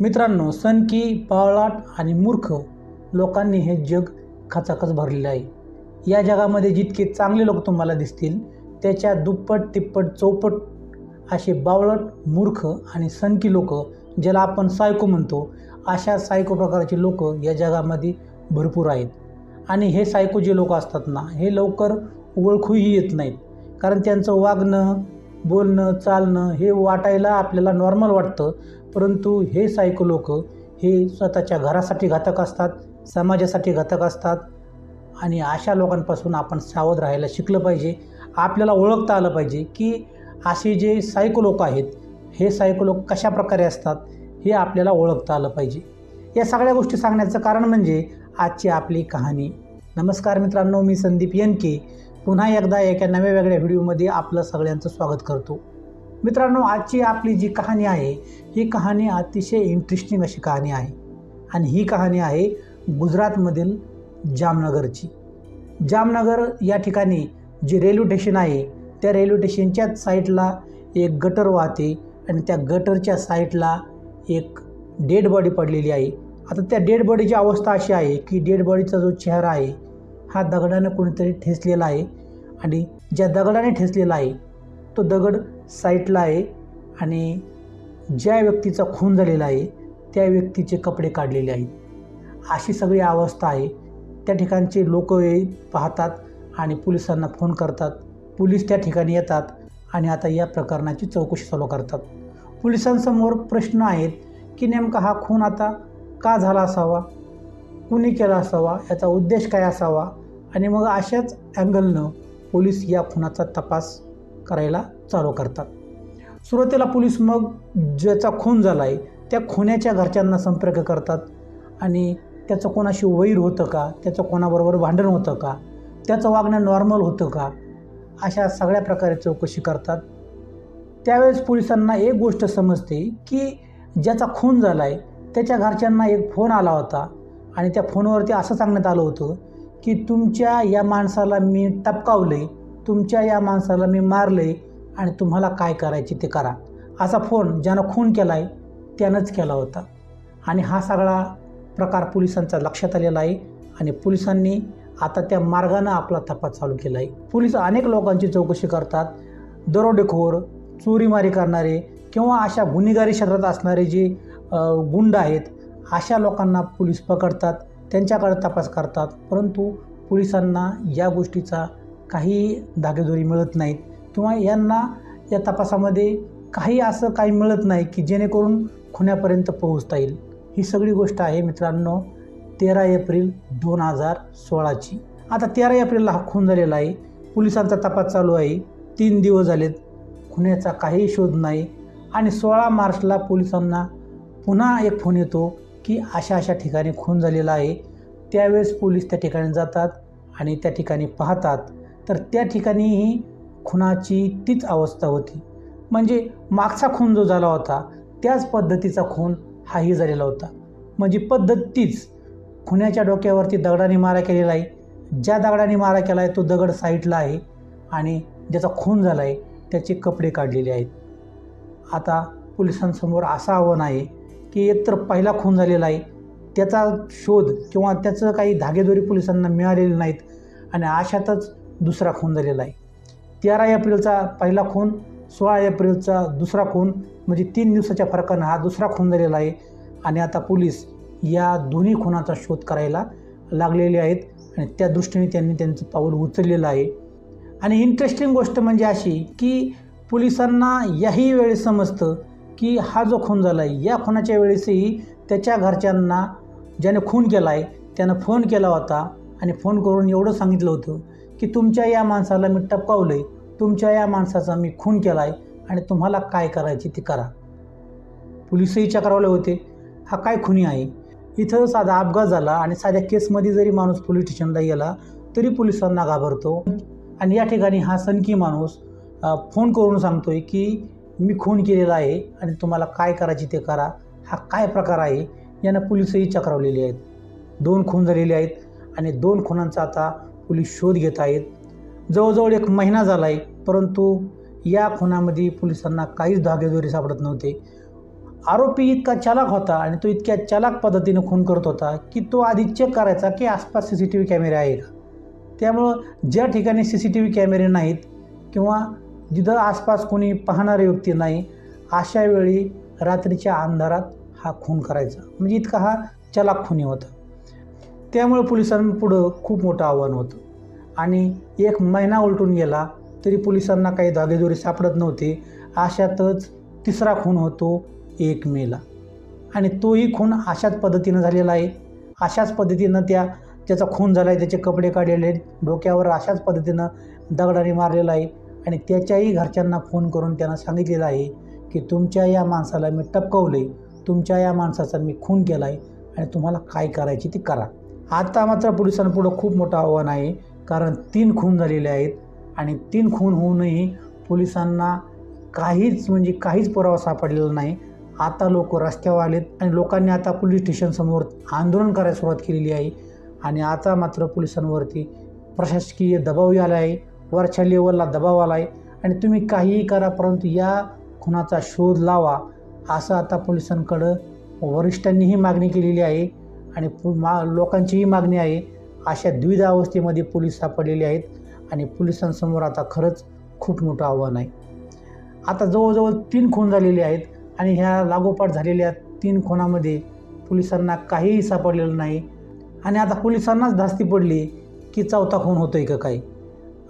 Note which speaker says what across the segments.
Speaker 1: मित्रांनो सनकी बावळाट आणि मूर्ख लोकांनी हे जग खचाखच भरलेलं आहे. या जगामध्ये जितके चांगले लोक तुम्हाला दिसतील त्याच्या दुप्पट तिप्पट चौपट असे बावळट मूर्ख आणि सनकी लोक ज्याला आपण सायको म्हणतो अशा सायको प्रकारचे लोक या जगामध्ये भरपूर आहेत. आणि हे सायको जे लोक असतात ना हे लवकर ओळखूही येत नाहीत. कारण त्यांचं वागणं बोलणं चालणं हे वाटायला आपल्याला नॉर्मल वाटतं. परंतु हे सायको लोक हे स्वतःच्या घरासाठी घातक असतात समाजासाठी घातक असतात आणि अशा लोकांपासून आपण सावध राहायला शिकलं पाहिजे. आपल्याला ओळखता आलं पाहिजे की असे जे सायको लोक आहेत हे सायको लोक कशा प्रकारे असतात हे आपल्याला ओळखता आलं पाहिजे. या सगळ्या गोष्टी सांगण्याचं कारण म्हणजे आजची आपली कहाणी. नमस्कार मित्रांनो मी संदीप यनके पुन्हा एकदा एका नव्या वेगळ्या व्हिडिओमध्ये आपलं सगळ्यांचं स्वागत करतो. मित्रांनो आजची आपली जी कहाणी आहे ही कहाणी अतिशय इंटरेस्टिंग अशी कहाणी आहे. आणि ही कहाणी आहे गुजरातमधील जामनगरची. जामनगर या ठिकाणी जे रेल्वे स्टेशन आहे त्या रेल्वे स्टेशनच्याच साईडला एक गटर वाहते आणि त्या गटरच्या साईडला एक डेड बॉडी पडलेली आहे. आता त्या डेड बॉडीची अवस्था अशी आहे की डेड बॉडीचा जो चेहरा आहे हा दगडाने कोणीतरी ठेचलेला आहे. आणि ज्या दगडाने ठेचलेला आहे तो दगड साईटला आहे आणि ज्या व्यक्तीचा खून झालेला आहे त्या व्यक्तीचे कपडे काढलेले आहेत. अशी सगळी अवस्था आहे. त्या ठिकाणचे लोक पाहतात आणि पोलिसांना फोन करतात. पोलीस त्या ठिकाणी येतात आणि आता या प्रकरणाची चौकशी चालू करतात. पोलिसांसमोर प्रश्न आहेत की नेमका हा खून आता का झाला असावा? कुणी केला असावा? याचा उद्देश काय असावा? आणि मग अशाच अँगलनं पोलीस या खुनाचा तपास करायला चालू करतात. सुरुवातीला पोलीस मग ज्याचा खून झाला आहे त्या खुन्याच्या घरच्यांना संपर्क करतात आणि त्याचं कोणाशी वैर होतं का त्याचं कोणाबरोबर भांडण होतं का त्याचं वागणं नॉर्मल होतं का अशा सगळ्या प्रकारे चौकशी करतात. त्यावेळेस पोलिसांना एक गोष्ट समजते की ज्याचा खून झाला आहे त्याच्या घरच्यांना एक फोन आला होता आणि त्या फोनवरती असं सांगण्यात आलं होतं की तुमच्या या माणसाला मी टपकावले तुमच्या या माणसाला मी मारले आणि तुम्हाला काय करायचे ते करा. असा फोन ज्यानं खून केला आहे त्यानंच केला होता. आणि हा सगळा प्रकार पोलिसांचा लक्षात आलेला आहे आणि पोलिसांनी आता त्या मार्गानं आपला तपास चालू केला आहे. पोलीस अनेक लोकांची चौकशी करतात. दरोडेखोर चोरीमारी करणारे किंवा अशा गुन्हेगारी क्षेत्रात असणारे जे गुंड आहेत अशा लोकांना पोलीस पकडतात त्यांच्याकडे तपास करतात. परंतु पोलिसांना या गोष्टीचा काही धागेदोरी मिळत नाहीत किंवा यांना या तपासामध्ये काही असं काही मिळत नाही की जेणेकरून खुन्यापर्यंत पोहोचता येईल. ही सगळी गोष्ट आहे मित्रांनो तेरा एप्रिल दोन हजार सोळाची. आता तेरा एप्रिलला हा खून झालेला आहे. पोलिसांचा तपास चालू आहे. तीन दिवस झालेत. खुन्याचा काही शोध नाही. आणि सोळा मार्चला पोलिसांना पुन्हा एक फोन येतो की अशा अशा ठिकाणी खून झालेला आहे. त्यावेळेस पोलीस त्या ठिकाणी जातात आणि त्या ठिकाणी पाहतात. तर त्या ठिकाणीही खुनाची तीच अवस्था होती. म्हणजे मागचा खून जो झाला होता त्याच पद्धतीचा खून हाही झालेला होता. म्हणजे पद्धत तीच. खुन्याच्या डोक्यावरती दगडाने मारा केलेला आहे. ज्या दगडाने मारा केला आहे तो दगड साईडला आहे आणि ज्याचा खून झाला आहे त्याचे कपडे काढलेले आहेत. आता पोलिसांसमोर असं आव्हान आहे की एकतर पहिला खून झालेला आहे त्याचा शोध किंवा त्याचं काही धागेदोरी पोलिसांना मिळालेले नाहीत आणि अशातच दुसरा खून झालेला आहे. तेरा एप्रिलचा पहिला खून सोळा एप्रिलचा दुसरा खून म्हणजे तीन दिवसाच्या फरकानं हा दुसरा खून झालेला आहे. आणि आता पोलीस या दोन्ही खुनाचा शोध करायला लागलेले आहेत आणि त्या दृष्टीने त्यांनी त्यांचं पाऊल उचललेलं आहे. आणि इंटरेस्टिंग गोष्ट म्हणजे अशी की पोलिसांना याही वेळेस समजतं की हा जो खून झाला आहे या खुनाच्या वेळेसही त्याच्या घरच्यांना ज्याने खून केला आहे त्यानं फोन केला होता आणि फोन करून एवढं सांगितलं होतं की तुमच्या या माणसाला मी टपकावलं आहे तुमच्या या माणसाचा मी खून केला आहे आणि तुम्हाला काय करायचे ते करा. पोलिसही चक्रावले होते. हा काय खुनी आहे? इथं साधा अपघात झाला आणि साध्या केसमध्ये जरी माणूस पोलीस स्टेशनला गेला तरी पोलिसांना घाबरतो. आणि या ठिकाणी हा सनकी माणूस फोन करून सांगतोय की मी खून केलेला आहे आणि तुम्हाला काय करायचे ते करा. हा काय प्रकार आहे? यानं पोलिसही चक्रावलेले आहेत. दोन खून झालेले आहेत आणि दोन खुनांचा आता पोलीस शोध घेत आहेत. जवळजवळ एक महिना झाला आहे परंतु या खुनामध्ये पोलिसांना काहीच धागेदोरी सापडत नव्हते. आरोपी इतका चालाक होता आणि तो इतक्या चालाक पद्धतीने खून करत होता की तो आधी चेक करायचा की आसपास सी सी टी व्ही कॅमेरे आहे का? त्यामुळं ज्या ठिकाणी सी सी टी व्ही कॅमेरे नाहीत किंवा जिथं आसपास कोणी पाहणारे व्यक्ती नाही अशा वेळी रात्रीच्या अंधारात हा खून करायचा. म्हणजे इतका हा चलाक खुनी होता. त्यामुळे पोलिसांपुढं खूप मोठं आव्हान होतं. आणि एक महिना उलटून गेला तरी पोलिसांना काही धागेदोरी सापडत नव्हते. अशातच तिसरा खून होतो एक मेला. आणि तोही खून अशाच पद्धतीनं झालेला आहे. अशाच पद्धतीनं त्या ज्याचा खून झाला आहे त्याचे कपडे काढलेले आहेत डोक्यावर अशाच पद्धतीनं दगडाने मारलेला आहे. आणि त्याच्याही घरच्यांना फोन करून त्यांना सांगितलेलं आहे की तुमच्या या माणसाला मी टपकवलं आहे तुमच्या या माणसाचा मी खून केला आहे आणि तुम्हाला काय करायची ती करा. आता मात्र पोलिसांपुढं खूप मोठं आव्हान आहे कारण तीन खून झालेले आहेत आणि तीन खून होऊनही पोलिसांना काहीच म्हणजे काहीच पुरावा सापडलेला नाही. आता लोक रस्त्यावर आलेत आणि लोकांनी आता पोलीस स्टेशनसमोर आंदोलन करायला सुरुवात केलेली आहे आणि आता मात्र पोलिसांवरती प्रशासकीय दबावही आला आहे वरच्या लेवलला दबाव आला आहे आणि तुम्ही काहीही करा परंतु या खुनाचा शोध लावा असं आता पोलिसांकडं वरिष्ठांनीही मागणी केलेली आहे. आणि पु- मा लोकांचीही मागणी आहे. अशा द्विधा अवस्थेमध्ये पोलीस सापडलेले आहेत आणि पोलिसांसमोर आता खरंच खूप मोठं आव्हान आहे. आता जवळजवळ तीन खून झालेले आहेत आणि ह्या लागोपाठ झालेल्या तीन खुनामध्ये पोलिसांना काहीही सापडलेलं नाही. आणि आता पोलिसांनाच धास्ती पडली की चौथा खून होतो आहे का काही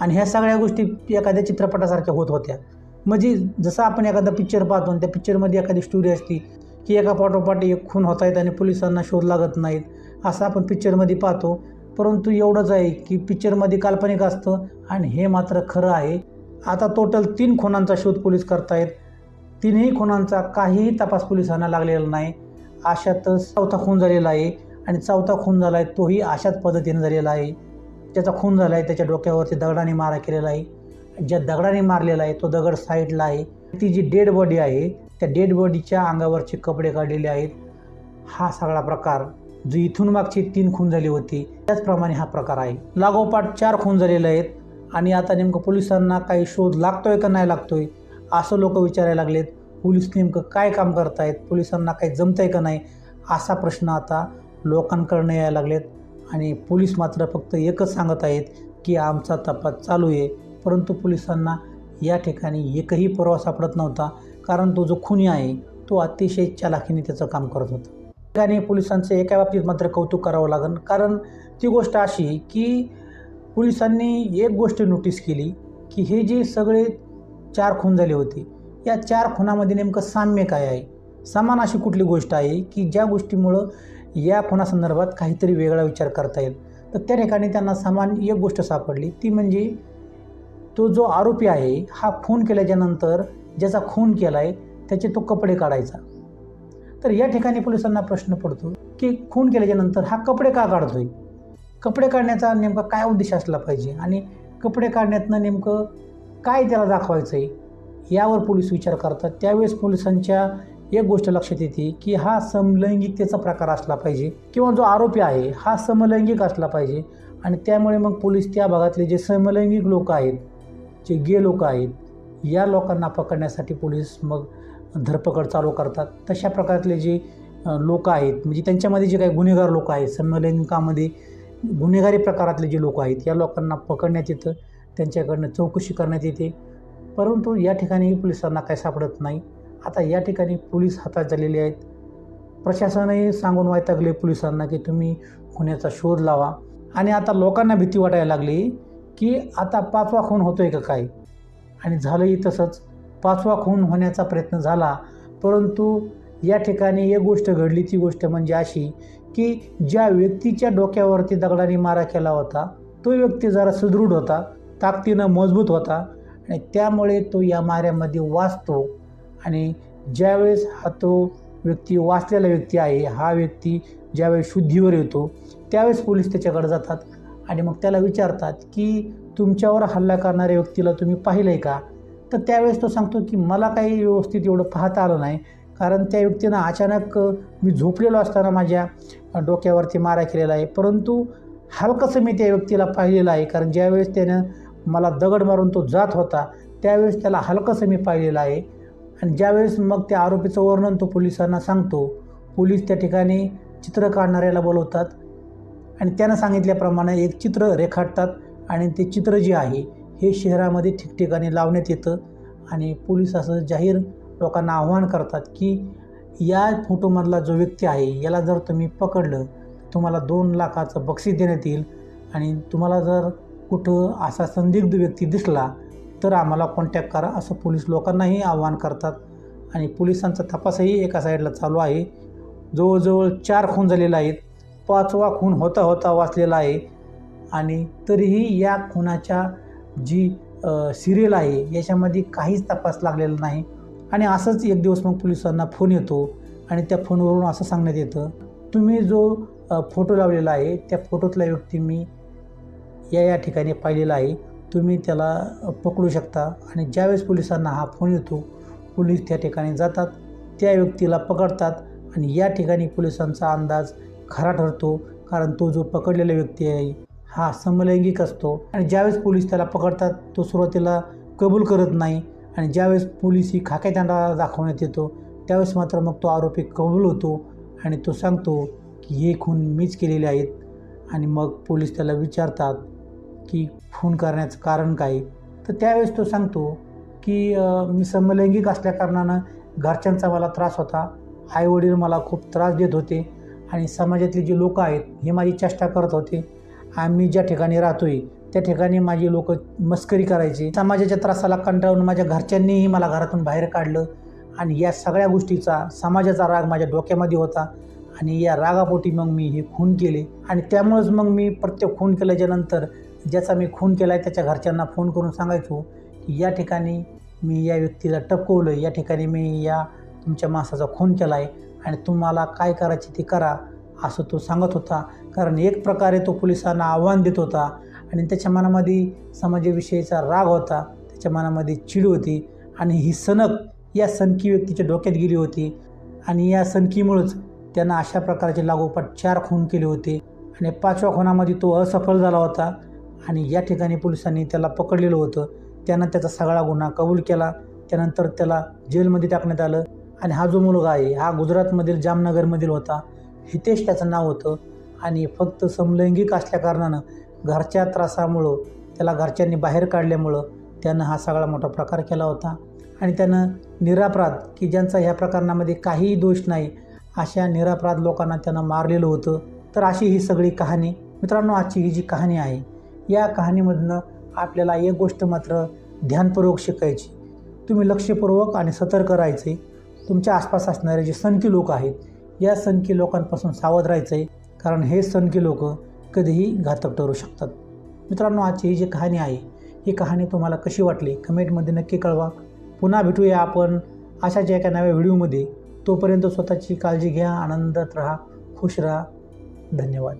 Speaker 1: आणि ह्या सगळ्या गोष्टी एखाद्या चित्रपटासारख्या होत होत्या. म्हणजे जसं आपण एखादा पिक्चर पाहतो आणि त्या पिक्चरमध्ये एखादी स्टोरी असती की एका पाठोपाठ एक खून होत आहेत आणि पोलिसांना शोध लागत नाहीत असं आपण पिक्चरमध्ये पाहतो. परंतु एवढंच आहे की पिक्चरमध्ये काल्पनिक असतं आणि हे मात्र खरं आहे. आता टोटल तीन खुनांचा शोध पोलीस करतायत. तीनही खुनांचा काहीही तपास पोलिसांना लागलेला नाही. अशातच चौथा खून झालेला आहे आणि चौथा खून झाला आहे तोही अशाच पद्धतीने झालेला आहे. ज्याचा खून झाला आहे त्याच्या डोक्यावरती दगडाने मारा केलेला आहे. ज्या दगडाने मारलेला आहे तो दगड साईडला आहे. ती जी डेड बॉडी आहे त्या डेड बॉडीच्या अंगावरचे कपडे काढलेले आहेत. हा सगळा प्रकार जो इथून मागची तीन खून झाली होती त्याचप्रमाणे हा प्रकार आहे. लागोपाठ चार खून झालेले आहेत आणि आता नेमकं पोलिसांना काही शोध लागतोय का नाही लागतोय असं लोक विचारायला लागलेत. पोलीस नेमकं काय काम करतायत पोलिसांना काही जमतंय का नाही असा प्रश्न आता लोकांकडनं यायला लागलेत. आणि पोलीस मात्र फक्त एकच सांगत आहेत की आमचा तपास चालू आहे. परंतु पोलिसांना या ठिकाणी एकही पुरावा सापडत नव्हता. कारण तो जो खुनी आहे तो अतिशय चालाखीने त्याचं काम करत होता. ठिकाणी पोलिसांचं एका बाबतीत मात्र कौतुक करावं लागेल. कारण ती गोष्ट अशी की पोलिसांनी एक गोष्ट नोटीस केली की हे जे सगळे चार खून झाले होते या चार खुनामध्ये नेमकं साम्य काय आहे? समान अशी कुठली गोष्ट आहे की ज्या गोष्टीमुळं या खुनासंदर्भात काहीतरी वेगळा विचार करता येईल? तर त्या ठिकाणी त्यांना समान एक गोष्ट सापडली. ती म्हणजे तो जो आरोपी आहे हा खून केल्याच्यानंतर ज्याचा खून केला आहे त्याचे तो कपडे काढायचा. तर या ठिकाणी पोलिसांना प्रश्न पडतो की खून केल्याच्यानंतर हा कपडे का काढतोय? कपडे काढण्याचा नेमका काय उद्देश असला पाहिजे? आणि कपडे काढण्यातनं नेमकं काय त्याला दाखवायचं आहे यावर पोलीस विचार करतात. त्यावेळेस पोलिसांच्या एक गोष्ट लक्षात येते की हा समलैंगिकतेचा प्रकार असला पाहिजे किंवा जो आरोपी आहे हा समलैंगिक असला पाहिजे. आणि त्यामुळे मग पोलीस त्या भागातले जे समलैंगिक लोक आहेत जे गे लोक आहेत या लोकांना पकडण्यासाठी पोलीस मग धरपकड चालू करतात. तशा प्रकारातले जे लोक आहेत म्हणजे त्यांच्यामध्ये जे काही गुन्हेगार लोक आहेत समलैंगिकामध्ये गुन्हेगारी प्रकारातले जे लोक आहेत या लोकांना पकडण्यात येतं त्यांच्याकडनं चौकशी करण्यात येते. परंतु या ठिकाणी पोलिसांना काय सापडत नाही. आता या ठिकाणी पोलीस हातात झालेले आहेत. प्रशासनही सांगून वैतागले पोलिसांना की तुम्ही खुन्याचा शोध लावा. आणि आता लोकांना भीती वाटायला लागली की आता पाचवा खून होतोय का काय आणि झालंही तसंच. पाचवा खून होण्याचा प्रयत्न झाला परंतु या ठिकाणी एक गोष्ट घडली. ती गोष्ट म्हणजे अशी की ज्या व्यक्तीच्या डोक्यावरती दगडाने मारा केला होता तो व्यक्ती जरा सुदृढ होता ताकदीनं मजबूत होता आणि त्यामुळे तो या माऱ्यामध्ये वाचतो. आणि ज्यावेळेस हा तो व्यक्ती वाचलेला व्यक्ती आहे हा व्यक्ती ज्यावेळेस शुद्धीवर येतो त्यावेळेस पोलीस त्याच्याकडे जातात. आणि मग त्याला विचारतात की तुमच्यावर हल्ला करणाऱ्या व्यक्तीला तुम्ही पाहिलं आहे का? तर त्यावेळेस तो सांगतो की मला काही व्यवस्थित एवढं पाहता आलं नाही. कारण त्या व्यक्तीनं अचानक मी झोपलेलो असताना माझ्या डोक्यावरती मारा केलेला आहे. परंतु हलकंसं मी त्या व्यक्तीला पाहिलेलं आहे. कारण ज्यावेळेस त्यानं मला दगड मारून तो जात होता त्यावेळेस त्याला हलकंसं मी पाहिलेलं आहे. आणि ज्यावेळेस मग त्या आरोपीचं वर्णन तो पोलिसांना सांगतो पोलीस त्या ठिकाणी चित्र काढणाऱ्याला बोलवतात. आणि त्यानं सांगितल्याप्रमाणे एक चित्र रेखाटतात आणि ते चित्र जे आहे हे शहरामध्ये ठिकठिकाणी लावण्यात येतं. आणि पोलीस असं जाहीर लोकांना आव्हान करतात की या फोटोमधला जो व्यक्ती आहे याला जर तुम्ही पकडलं तुम्हाला दोन लाखाचं बक्षीस देण्यात येईल. आणि तुम्हाला जर कुठं असा संदिग्ध व्यक्ती दिसला तर आम्हाला कॉन्टॅक्ट करा असं पोलीस लोकांनाही आव्हान करतात. आणि पोलिसांचा तपासही एका साईडला चालू आहे. जवळजवळ चार खून झालेले आहेत. पाचवा खून होता होता वाचलेला आहे. आणि तरीही या खुनाच्या जी सिरियल आहे याच्यामध्ये काहीच तपास लागलेला नाही. आणि असंच एक दिवस मग पोलिसांना फोन येतो आणि त्या फोनवरून असं सांगण्यात येतं तुम्ही जो फोटो लावलेला आहे त्या फोटोतला व्यक्ती मी या या ठिकाणी पाहिलेला आहे. तुम्ही त्याला पकडू शकता. आणि ज्यावेळेस पोलिसांना हा फोन येतो पोलीस त्या ठिकाणी जातात त्या व्यक्तीला पकडतात आणि या ठिकाणी पोलिसांचा अंदाज खरा ठरतो कारण तो जो पकडलेला व्यक्ती आहे हा समलैंगिक असतो. आणि ज्यावेळेस पोलीस त्याला पकडतात तो सुरुवातीला कबूल करत नाही. आणि ज्यावेळेस पोलीस ही खाक्या त्यांना दाखवण्यात येतो त्यावेळेस मात्र मग तो आरोपी कबूल होतो आणि तो सांगतो की हे खून मीच केलेले आहेत. आणि मग पोलीस त्याला विचारतात की खून करण्याचं कारण काय? तर त्यावेळेस तो सांगतो की मी समलैंगिक असल्याकारणानं घरच्यांचा मला त्रास होता. आईवडील मला खूप त्रास देत होते. आणि समाजातले जी लोकं आहेत हे माझी चेष्टा करत होते. आम्ही ज्या ठिकाणी राहतो आहे त्या ठिकाणी माझी लोक मस्करी करायची. समाजाच्या त्रासाला कंटाळून माझ्या घरच्यांनीही मला घरातून बाहेर काढलं. आणि या सगळ्या गोष्टीचा समाजाचा राग माझ्या डोक्यामध्ये होता. आणि या रागापोटी मग मी हे खून केले. आणि त्यामुळंच मग मी प्रत्येक खून केल्याच्यानंतर ज्याचा मी खून केला आहे त्याच्या घरच्यांना फोन करून सांगायचो की या ठिकाणी मी या व्यक्तीला टपकवलं. या ठिकाणी मी या तुमच्या माणसाचा खून केला आहे आणि तुम्हाला काय करायची ते करा असं तो सांगत होता. कारण एक प्रकारे तो पोलिसांना आव्हान देत होता आणि त्याच्या मनामध्ये समाजाविषयीचा राग होता त्याच्या मनामध्ये चिड होती आणि ही सनक या सनकी व्यक्तीच्या डोक्यात गेली होती आणि या सनकीमुळंच त्यांना अशा प्रकारचे लागोपाठ चार खून केले होते आणि पाचव्या खुनामध्ये तो असफल झाला होता आणि या ठिकाणी पोलिसांनी त्याला पकडलेलं होतं. त्यानं त्याचा सगळा गुन्हा कबूल केला त्यानंतर त्याला जेलमध्ये टाकण्यात आलं. आणि हा जो मुलगा आहे हा गुजरातमधील जामनगरमधील होता. हितेश त्याचं नाव होतं. आणि फक्त समलैंगिक असल्याकारणानं घरच्या त्रासामुळं त्याला घरच्यांनी बाहेर काढल्यामुळं त्यानं हा सगळा मोठा प्रकार केला होता. आणि त्यानं निरापराध की ज्यांचा ह्या प्रकरणामध्ये काहीही दोष नाही अशा निरापराध लोकांना त्यानं मारलेलं होतं. तर अशी ही सगळी कहाणी मित्रांनो आजची ही जी कहाणी आहे या कहाणीमधनं आपल्याला एक गोष्ट मात्र ध्यानपूर्वक शिकायची. तुम्ही लक्षपूर्वक आणि सतर्क राहायचे. तुमच्या आसपास असणारे जे सनकी लोक आहेत या सनकी लोकांपासून सावध राहायचं आहे कारण हे सनकी लोक कधीही घातक ठरू शकतात. मित्रांनो आजची ही जी कहाणी आहे ही कहाणी तुम्हाला कशी वाटली? कमेंटमध्ये नक्की कळवा. पुन्हा भेटूया आपण अशाच एका नव्या व्हिडिओमध्ये. तोपर्यंत स्वतःची काळजी घ्या आनंदात राहा खुश राहा. धन्यवाद.